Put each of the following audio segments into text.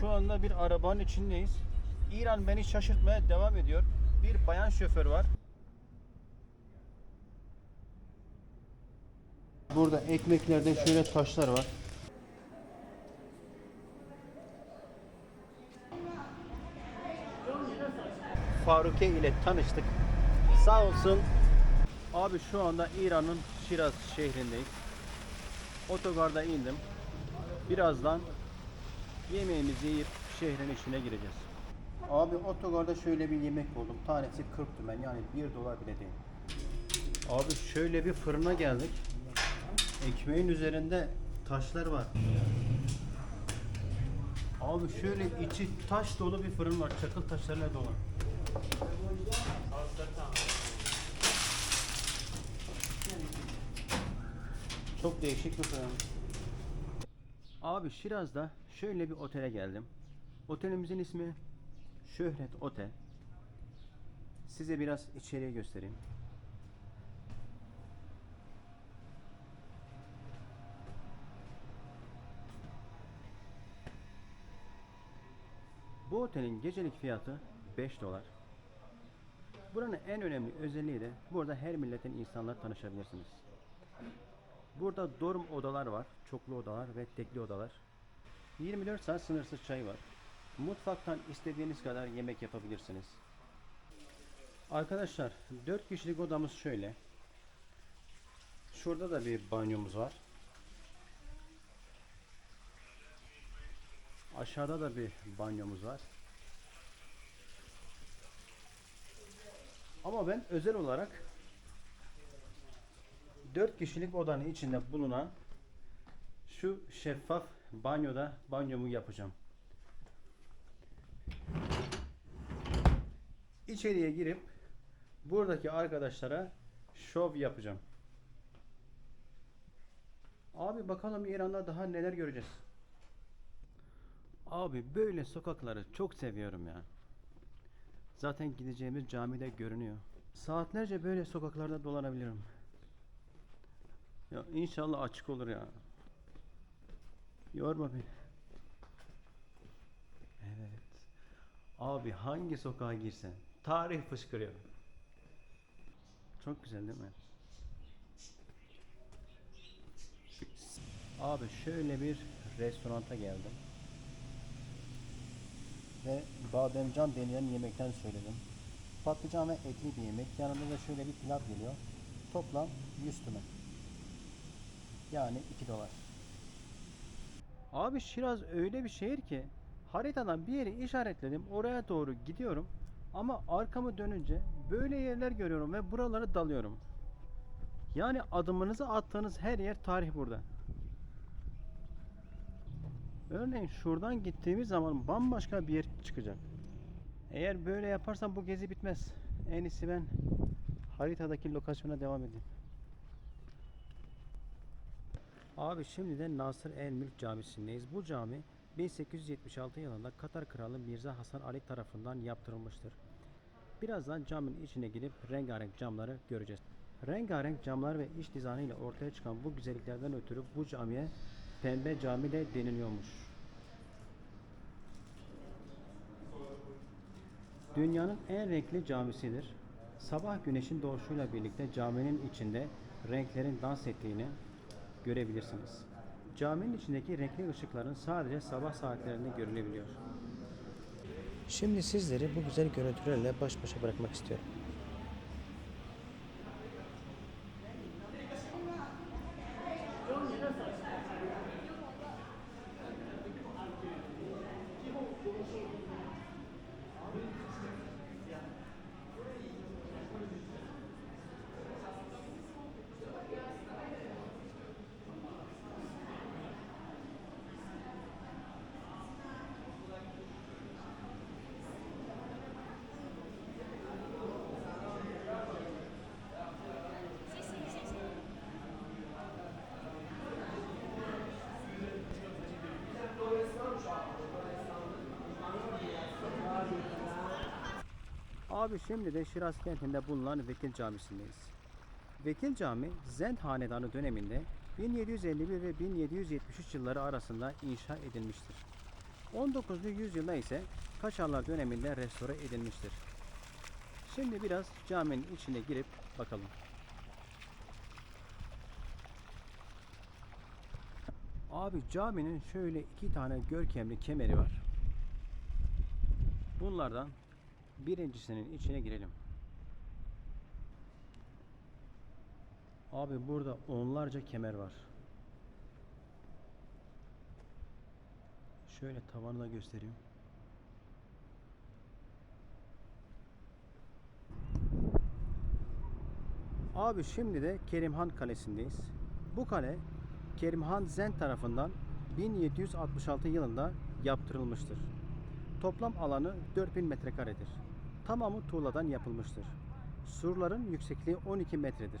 Şu anda bir arabanın içindeyiz. İran beni şaşırtmaya devam ediyor. Bir bayan şoför var. Burada ekmeklerde şöyle taşlar var. Faruke ile tanıştık. Sağ olsun. Abi şu anda İran'ın Şiraz şehrindeyiz. Otogarda indim. Birazdan yemeğimizi yiyip şehrin içine gireceğiz. Abi otogarda şöyle bir yemek buldum. Tanesi 40 tümen yani 1 dolar bile değil. Abi şöyle bir fırına geldik. Ekmeğin üzerinde taşlar var. Abi şöyle içi taş dolu bir fırın var. Çakıl taşlarıyla dolu. Çok değişik bir fırın. Abi Şiraz'da şöyle bir otele geldim. Otelimizin ismi Şöhret Otel. Size biraz içeriye göstereyim. Bu otelin gecelik fiyatı 5 dolar. Buranın en önemli özelliği de burada her milletin insanlar tanışabilirsiniz. Burada dorm odalar var, çoklu odalar ve tekli odalar. 24 saat sınırsız çay var. Mutfaktan istediğiniz kadar yemek yapabilirsiniz. Arkadaşlar 4 kişilik odamız şöyle. Şurada da bir banyomuz var. Aşağıda da bir banyomuz var. Ama ben özel olarak 4 kişilik odanın içinde bulunan şu şeffaf banyoda banyomu yapacağım. İçeriye girip buradaki arkadaşlara şov yapacağım. Abi bakalım İran'da daha neler göreceğiz. Abi böyle sokakları çok seviyorum ya. Zaten gideceğimiz camide görünüyor. Saatlerce böyle sokaklarda dolanabilirim. Ya inşallah açık olur ya. Yorma beni. Evet. Abi hangi sokağa girsen tarih fışkırıyor. Çok güzel değil mi? Abi şöyle bir restoranta geldim. Ve bademcan denilen yemekten söyledim. Patlıcan ve etli bir yemek. Yanında da şöyle bir pilav geliyor. Toplam 100 tümen. Yani 2 dolar. Abi Şiraz öyle bir şehir ki haritadan bir yeri işaretledim. Oraya doğru gidiyorum. Ama arkamı dönünce böyle yerler görüyorum ve buralara dalıyorum. Yani adımınızı attığınız her yer tarih burada. Örneğin şuradan gittiğimiz zaman bambaşka bir yer çıkacak. Eğer böyle yaparsam bu gezi bitmez. En iyisi ben haritadaki lokasyona devam edeyim. Abi şimdi de Nasır El Mülk Camisi'ndeyiz. Bu cami 1876 yılında Katar Kralı Mirza Hasan Ali tarafından yaptırılmıştır. Birazdan caminin içine girip rengarenk camları göreceğiz. Rengarenk camlar ve iç dizaynı ile ortaya çıkan bu güzelliklerden ötürü bu camiye Pembe Cami de deniliyormuş. Dünyanın en renkli camisidir. Sabah güneşin doğuşuyla birlikte caminin içinde renklerin dans ettiğini görebilirsiniz. Caminin içindeki renkli ışıkların sadece sabah saatlerinde görülebiliyor. Şimdi sizleri bu güzel görüntülerle baş başa bırakmak istiyorum. Abi şimdi de Şiraz kentinde bulunan Vekil Camisi'ndeyiz. Vekil Cami Zend Hanedanı döneminde 1751 ve 1773 yılları arasında inşa edilmiştir. 19. yüzyılda ise Kaçarlar döneminde restore edilmiştir. Şimdi biraz caminin içine girip bakalım. Abi caminin şöyle iki tane görkemli kemeri var. Bunlardan birincisinin içine girelim. Abi burada onlarca kemer var. Şöyle tavanı da göstereyim. Abi şimdi de Kerimhan Kalesi'ndeyiz. Bu kale Kerimhan Zen tarafından 1766 yılında yaptırılmıştır. Toplam alanı 4000 metrekaredir. Tamamı tuğladan yapılmıştır. Surların yüksekliği 12 metredir.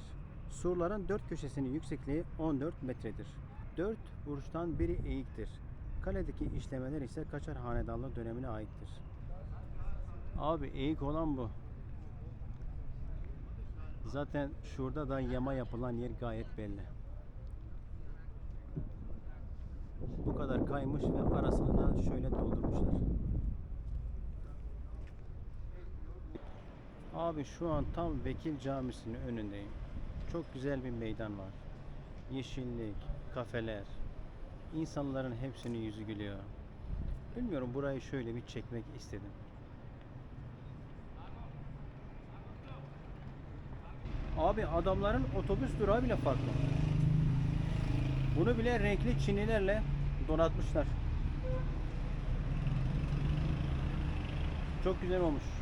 Surların dört köşesinin yüksekliği 14 metredir. Dört burçtan biri eğiktir. Kaledeki işlemeler ise Kaçar Hanedanlığı dönemine aittir. Abi eğik olan bu. Zaten şurada da yama yapılan yer gayet belli. Bu kadar kaymış ve arasını da şöyle doldurmuşlar. Abi şu an tam Vekil Camisi'nin önündeyim. Çok güzel bir meydan var. Yeşillik, kafeler. İnsanların hepsinin yüzü gülüyor. Bilmiyorum burayı şöyle bir çekmek istedim. Abi adamların otobüs durağı bile farklı. Bunu bile renkli çinilerle donatmışlar. Çok güzel olmuş.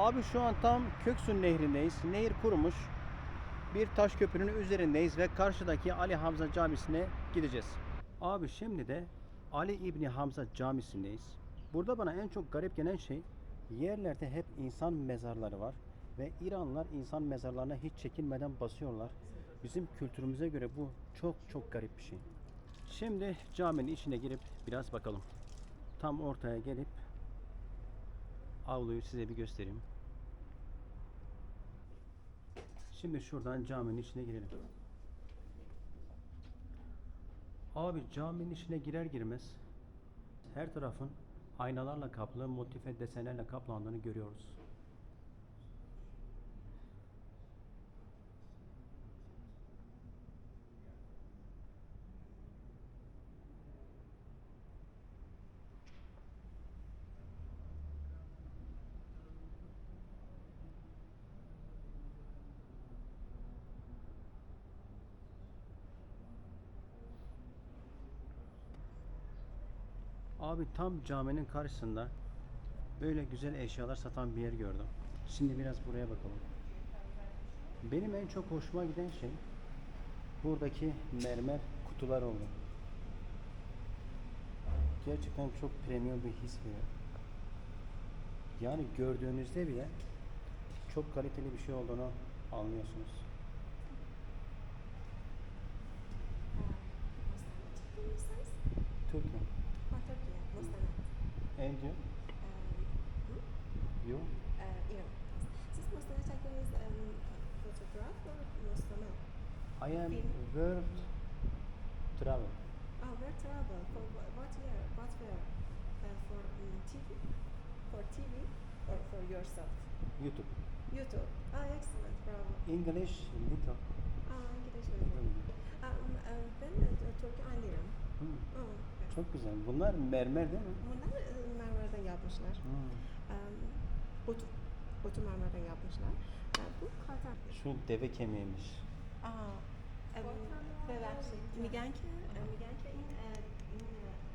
Abi şu an tam Köksün Nehri'ndeyiz. Nehir kurumuş. Bir taş köprünün üzerindeyiz ve karşıdaki Ali Hamza Camisi'ne gideceğiz. Abi şimdi de Ali İbni Hamza Camisi'ndeyiz. Burada bana en çok garip gelen şey yerlerde hep insan mezarları var ve İranlılar insan mezarlarına hiç çekinmeden basıyorlar. Bizim kültürümüze göre bu çok çok garip bir şey. Şimdi caminin içine girip biraz bakalım. Tam ortaya gelip avluyu size bir göstereyim. Şimdi şuradan caminin içine girelim. Abi caminin içine girer girmez her tarafın aynalarla kaplı, motife desenlerle kaplandığını görüyoruz. Abi tam caminin karşısında böyle güzel eşyalar satan bir yer gördüm. Şimdi biraz buraya bakalım. Benim en çok hoşuma giden şey buradaki mermer kutular oldu. Gerçekten çok premium bir his veriyor. Yani gördüğünüzde bile çok kaliteli bir şey olduğunu anlıyorsunuz. Türkiye. And you? You? İran. Siz Mustafa çektiğiniz um, fotoğraf mı Mustafa? I am Film. world travel. Ah, where travel? For wh- what year? What year? Uh, for um, TV? For TV or for yourself? YouTube. YouTube. Ah, excellent, bravo. English little. Ah, İngiliz öğretmenim. Ah, um, uh, ben Türkçe anlıyorum. Hmm, Hmm, evet. Çok güzel. Bunlar mermer değil mi? Bunlar mermerden yapmışlar. Hmm. Um, otu. Otu mermerden yapmışlar. Uh, bu kartal. Şu deve kemiğiymiş. Aa, ببخشید میگن که میگن که این این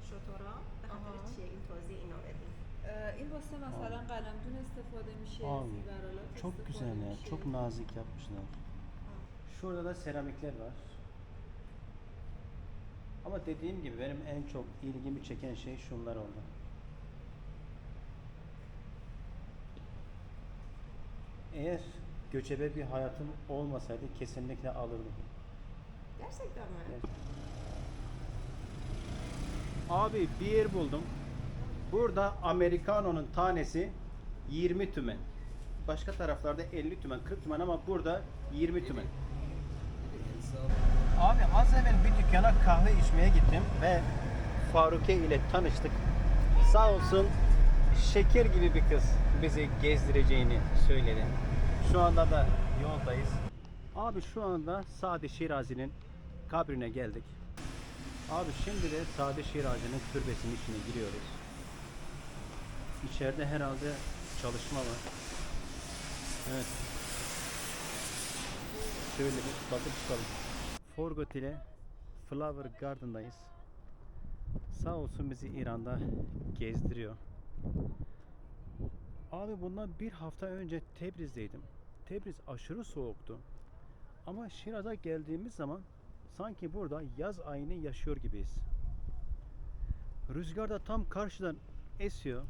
شطورا به خاطر آها. چیه این توضیح اینو بدین Ee, این واسه مثلا قلمدون استفاده میشه Abi زیورالات çok استفاده güzel ya. میشه. Çok nazik yapmışlar. Şurada da seramikler var. Ama dediğim gibi benim en çok ilgimi çeken şey şunlar oldu. Eğer göçebe bir hayatım olmasaydı kesinlikle alırdım. Gerçekten mi? Evet. Abi bir yer buldum. Burada Americano'nun tanesi 20 tümen. Başka taraflarda 50 tümen, 40 tümen ama burada 20 tümen. Abi az evvel bir dükkana kahve içmeye gittim ve Faruke ile tanıştık. Sağ olsun şeker gibi bir kız bizi gezdireceğini söyledi. Şu anda da yoldayız. Abi şu anda Sadi Şirazi'nin kabrine geldik. Abi şimdi de Sadi Şirazi'nin türbesinin içine giriyoruz. İçeride herhalde çalışma var. Evet. Şöyle bir bakıp çıkalım. Forgot ile Flower Garden'dayız. Sağ olsun bizi İran'da gezdiriyor. Abi bundan bir hafta önce Tebriz'deydim. Tebriz aşırı soğuktu. Ama Şiraz'a geldiğimiz zaman sanki burada yaz ayını yaşıyor gibiyiz. Rüzgar da tam karşıdan esiyor.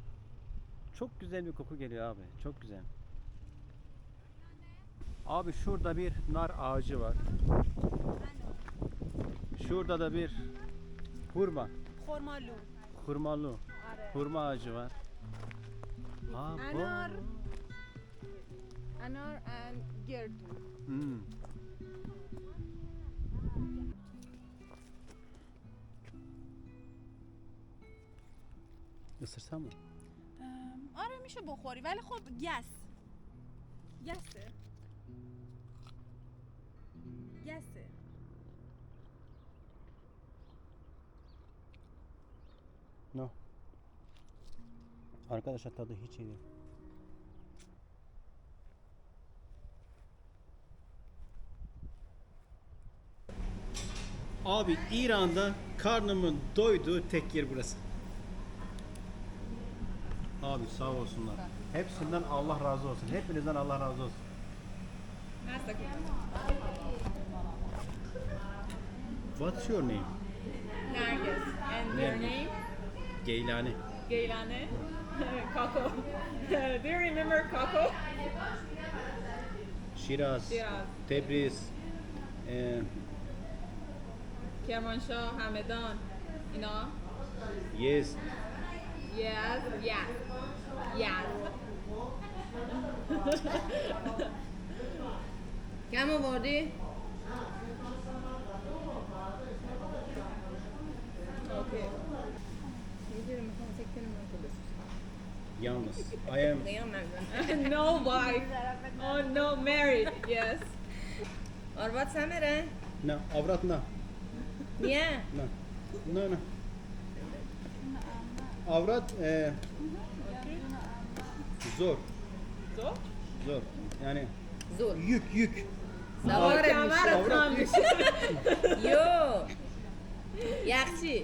Çok güzel bir koku geliyor abi. Çok güzel. Abi şurada bir nar ağacı var. Şurada da bir hurma. Hurmalı. Hurmalı. Hurma ağacı var. انار انار اند گرد مستر سامو آره میشه بخوری ولی خب گس. گس گس نه. Arkadaşlar tadı hiç iyi değil. Abi İran'da karnımın doyduğu tek yer burası. Abi sağ olsunlar. Hepsinden Allah razı olsun. Hepinizden Allah razı olsun. What's your name? Nergis and your name? Geylani. Geylane Kako Do you remember Kako? Şiraz. Şiraz. Tebriz. Ee, Kermanshah Hamedan اینا yes. Yes Yes Yes کم آوردی؟ Okay میدونی میخوام فکر کنم من تو بسوزم Yalnız. I am no wife. Oh no married. Yes. Or what's Amere? No, avrat no. Yeah. No. No no. Avrat e, zor. Zor? Zor. Yani Zor. yük yük. Zavar Avrat- etmiş. Avrat yük. Yo. Yaxşı.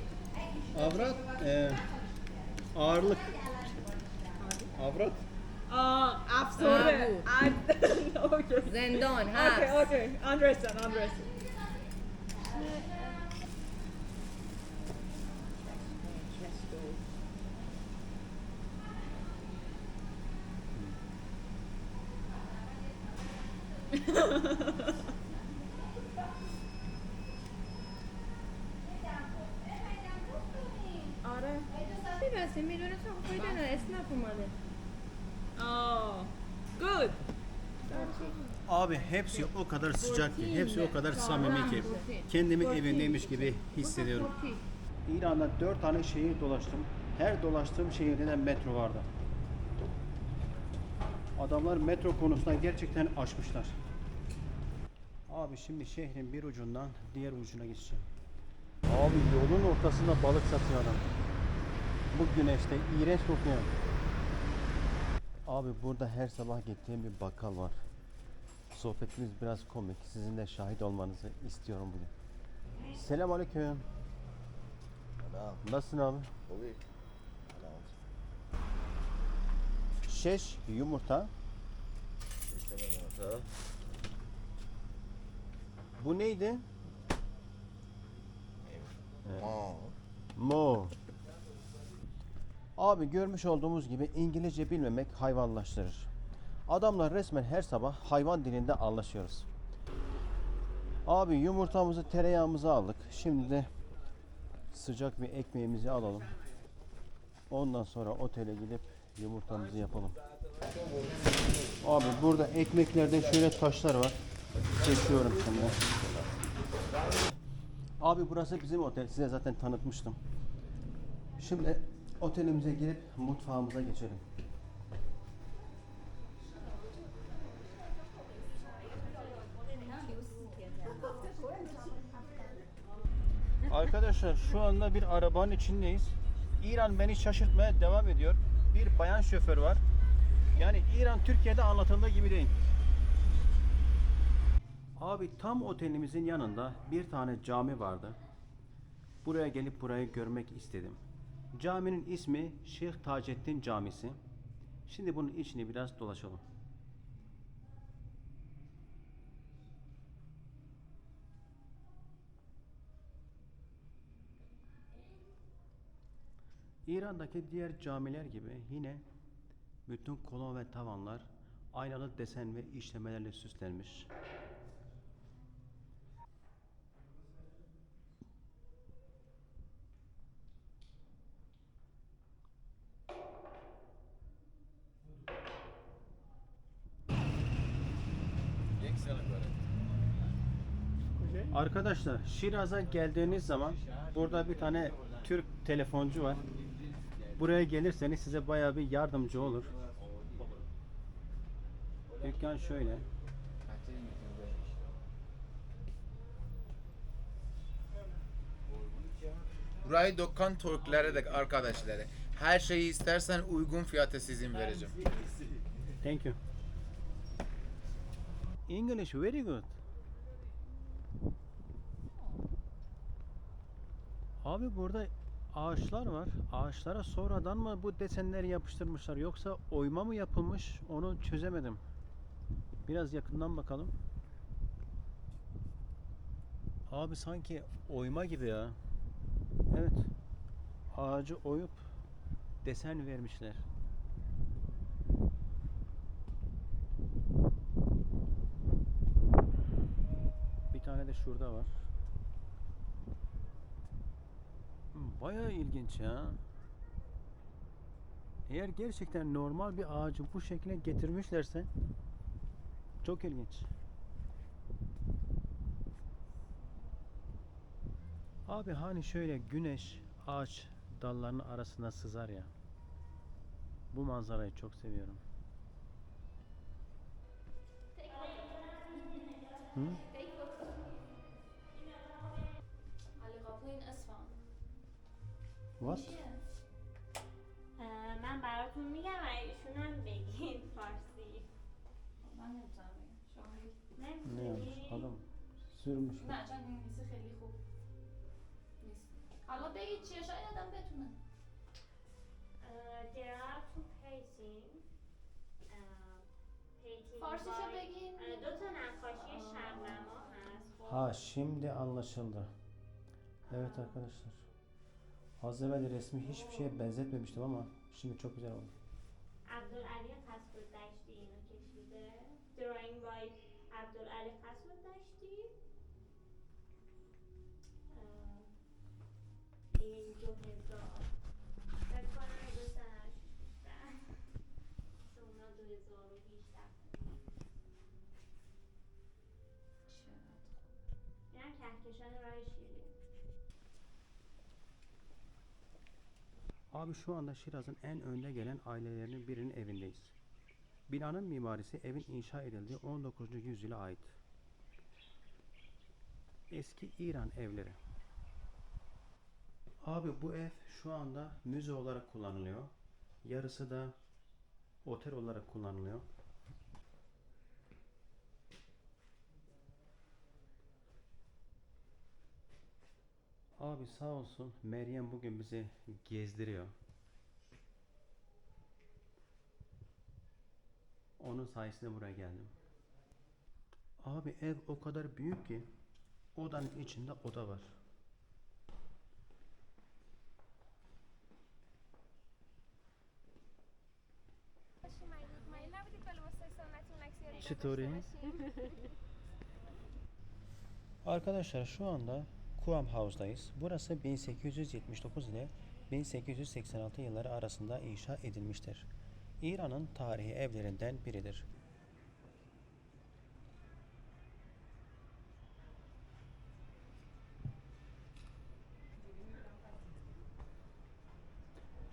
Avrat e, ağırlık. Avrat? Uh, absolutely. Ah. I, no, okay. Zendon, Habs. Okay, okay. Andresen, Andresen. Hepsi o kadar sıcak ki hepsi o kadar samimi ki kendimi evindeymiş gibi hissediyorum. İran'da dört tane şehir dolaştım. Her dolaştığım şehirde de metro vardı. Adamlar metro konusunda gerçekten aşmışlar. Abi şimdi şehrin bir ucundan diğer ucuna geçeceğim. Abi yolun ortasında balık satıyor adam bu güneşte iğrenç kokuyor. Abi burada her sabah gittiğim bir bakkal var. Sohbetimiz biraz komik. Sizin de şahit olmanızı istiyorum bugün. Selam aleyküm. Nasılsın abi? Tabii. Şeş yumurta. Şeşleme yumurta. Bu neydi? Mo. Mo. Abi görmüş olduğumuz gibi İngilizce bilmemek hayvanlaştırır. Adamlar resmen her sabah hayvan dilinde anlaşıyoruz. Abi yumurtamızı tereyağımızı aldık. Şimdi de sıcak bir ekmeğimizi alalım. Ondan sonra otele gidip yumurtamızı yapalım. Abi burada ekmeklerde şöyle taşlar var. Çekiyorum şimdi. Abi burası bizim otel. Size zaten tanıtmıştım. Şimdi otelimize girip mutfağımıza geçelim. Arkadaşlar şu anda bir arabanın içindeyiz. İran beni şaşırtmaya devam ediyor. Bir bayan şoför var. Yani İran Türkiye'de anlatıldığı gibi değil. Abi tam otelimizin yanında bir tane cami vardı. Buraya gelip burayı görmek istedim. Caminin ismi Şeyh Taceddin Camisi. Şimdi bunun içini biraz dolaşalım. İran'daki diğer camiler gibi yine bütün kolon ve tavanlar aynalı desen ve işlemelerle süslenmiş. Arkadaşlar Şiraz'a geldiğiniz zaman burada bir tane Türk telefoncu var. Buraya gelirseniz size bayağı bir yardımcı olur. Dükkan şöyle. Burayı Dokkan Türklere de arkadaşları. Her şeyi istersen uygun fiyata sizin vereceğim. Thank you. English very good. Abi burada ağaçlar var. Ağaçlara sonradan mı bu desenleri yapıştırmışlar yoksa oyma mı yapılmış onu çözemedim. Biraz yakından bakalım. Abi sanki oyma gibi ya. Evet. Ağacı oyup desen vermişler. Bir tane de şurada var. Bayağı ilginç ya. Eğer gerçekten normal bir ağacı bu şekline getirmişlerse çok ilginç. Abi hani şöyle güneş ağaç dallarının arasına sızar ya. Bu manzarayı çok seviyorum. Hı? What? اه، من براتون میگم و ایشون هم بگین فارسی من نمیتونم بگم شما بگید. Ne yapmış? نمیتونی Adam sürmüş. نه چون انگلیسی خیلی خوب نیست حالا بگید چیه شاید آدم بتونه درار تو پیسین پیتین فارسیشو بای- بگین. اه، دو تا نقاشی شبنما هست خب Ha şimdi anlaşıldı. Evet arkadaşlar. Az evvel resmi hiçbir şeye benzetmemiştim ama şimdi çok güzel oldu. عبدالعلی قصد دشتی اینو کشیده. دراینگ بای عبدالعلی قصد دشتی. این دو هزار. فکر کنم دو بیشتر. اونا دو هزار و بیشتر اینم کهکشان راه شیرین Abi şu anda Şiraz'ın en önde gelen ailelerinin birinin evindeyiz. Binanın mimarisi evin inşa edildiği 19. yüzyıla ait. Eski İran evleri. Abi bu ev şu anda müze olarak kullanılıyor. Yarısı da otel olarak kullanılıyor. Abi sağ olsun Meryem bugün bizi gezdiriyor. Onun sayesinde buraya geldim. Abi ev o kadar büyük ki odanın içinde oda var. Çitori. Arkadaşlar şu anda Kuam House'dayız. Burası 1879 ile 1886 yılları arasında inşa edilmiştir. İran'ın tarihi evlerinden biridir.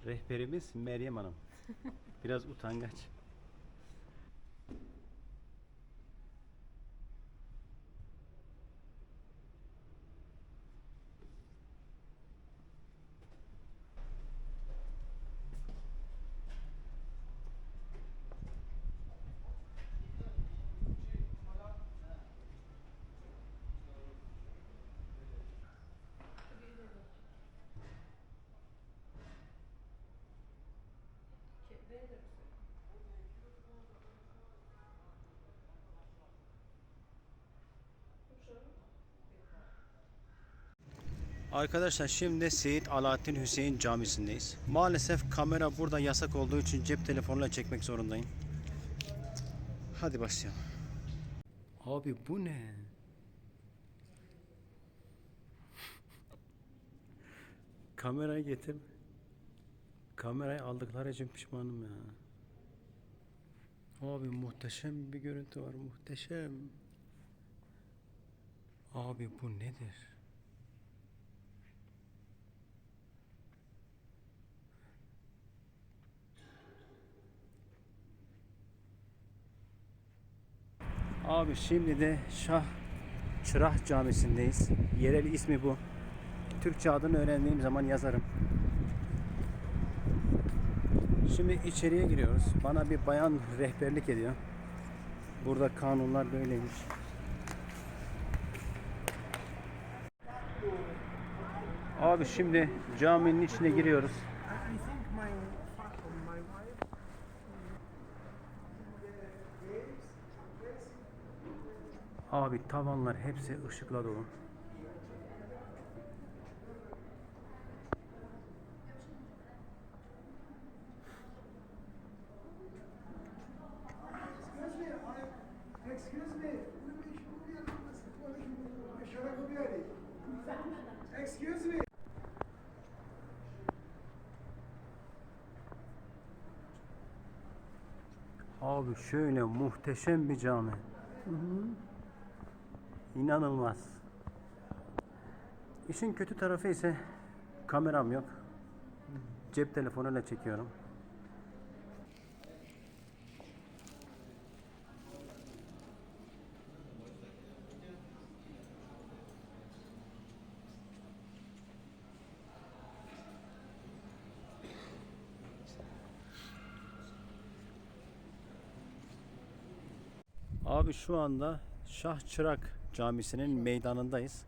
Rehberimiz Meryem Hanım. Biraz utangaç. Arkadaşlar şimdi Seyit Alaaddin Hüseyin Camisi'ndeyiz. Maalesef kamera burada yasak olduğu için cep telefonuyla çekmek zorundayım. Hadi başlayalım. Abi bu ne? Kamerayı getir. Kamerayı aldıkları için pişmanım ya. Abi muhteşem bir görüntü var muhteşem. Abi bu nedir? Abi şimdi de Şah Çırah Camisi'ndeyiz. Yerel ismi bu. Türkçe adını öğrendiğim zaman yazarım. Şimdi içeriye giriyoruz. Bana bir bayan rehberlik ediyor. Burada kanunlar böyleymiş. Abi şimdi caminin içine giriyoruz. Abi tavanlar hepsi ışıkla dolu. Abi şöyle muhteşem bir cami. İnanılmaz. İşin kötü tarafı ise kameram yok. Cep telefonuyla çekiyorum. Abi şu anda Şah Çırak Camisi'nin meydanındayız.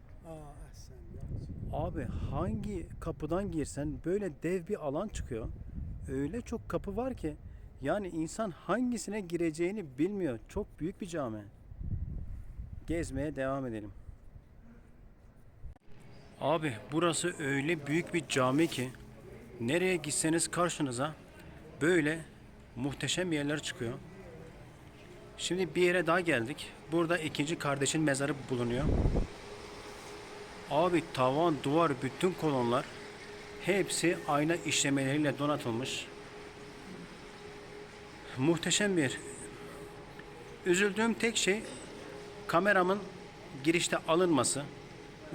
Abi hangi kapıdan girsen böyle dev bir alan çıkıyor. Öyle çok kapı var ki yani insan hangisine gireceğini bilmiyor. Çok büyük bir cami. Gezmeye devam edelim. Abi burası öyle büyük bir cami ki nereye gitseniz karşınıza böyle muhteşem yerler çıkıyor. Şimdi bir yere daha geldik. Burada ikinci kardeşin mezarı bulunuyor. Abi tavan, duvar, bütün kolonlar hepsi ayna işlemeleriyle donatılmış. Muhteşem bir. Üzüldüğüm tek şey kameramın girişte alınması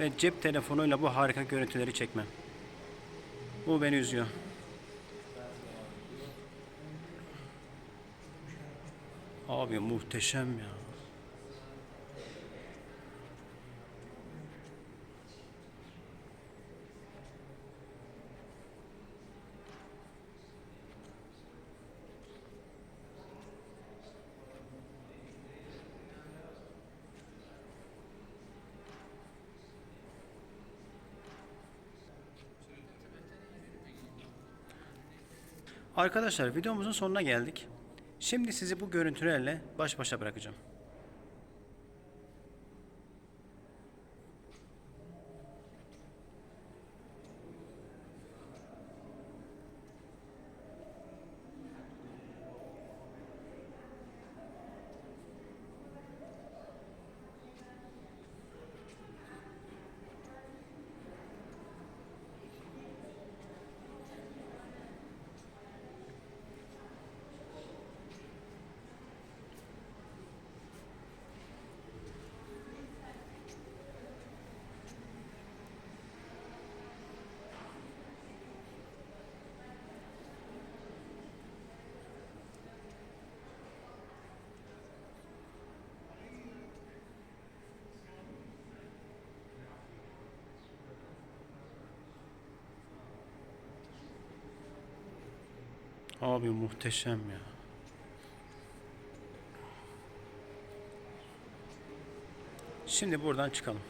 ve cep telefonuyla bu harika görüntüleri çekmem. Bu beni üzüyor. Abi muhteşem ya. Arkadaşlar videomuzun sonuna geldik. Şimdi sizi bu görüntülerle baş başa bırakacağım. Abi muhteşem ya. Şimdi buradan çıkalım.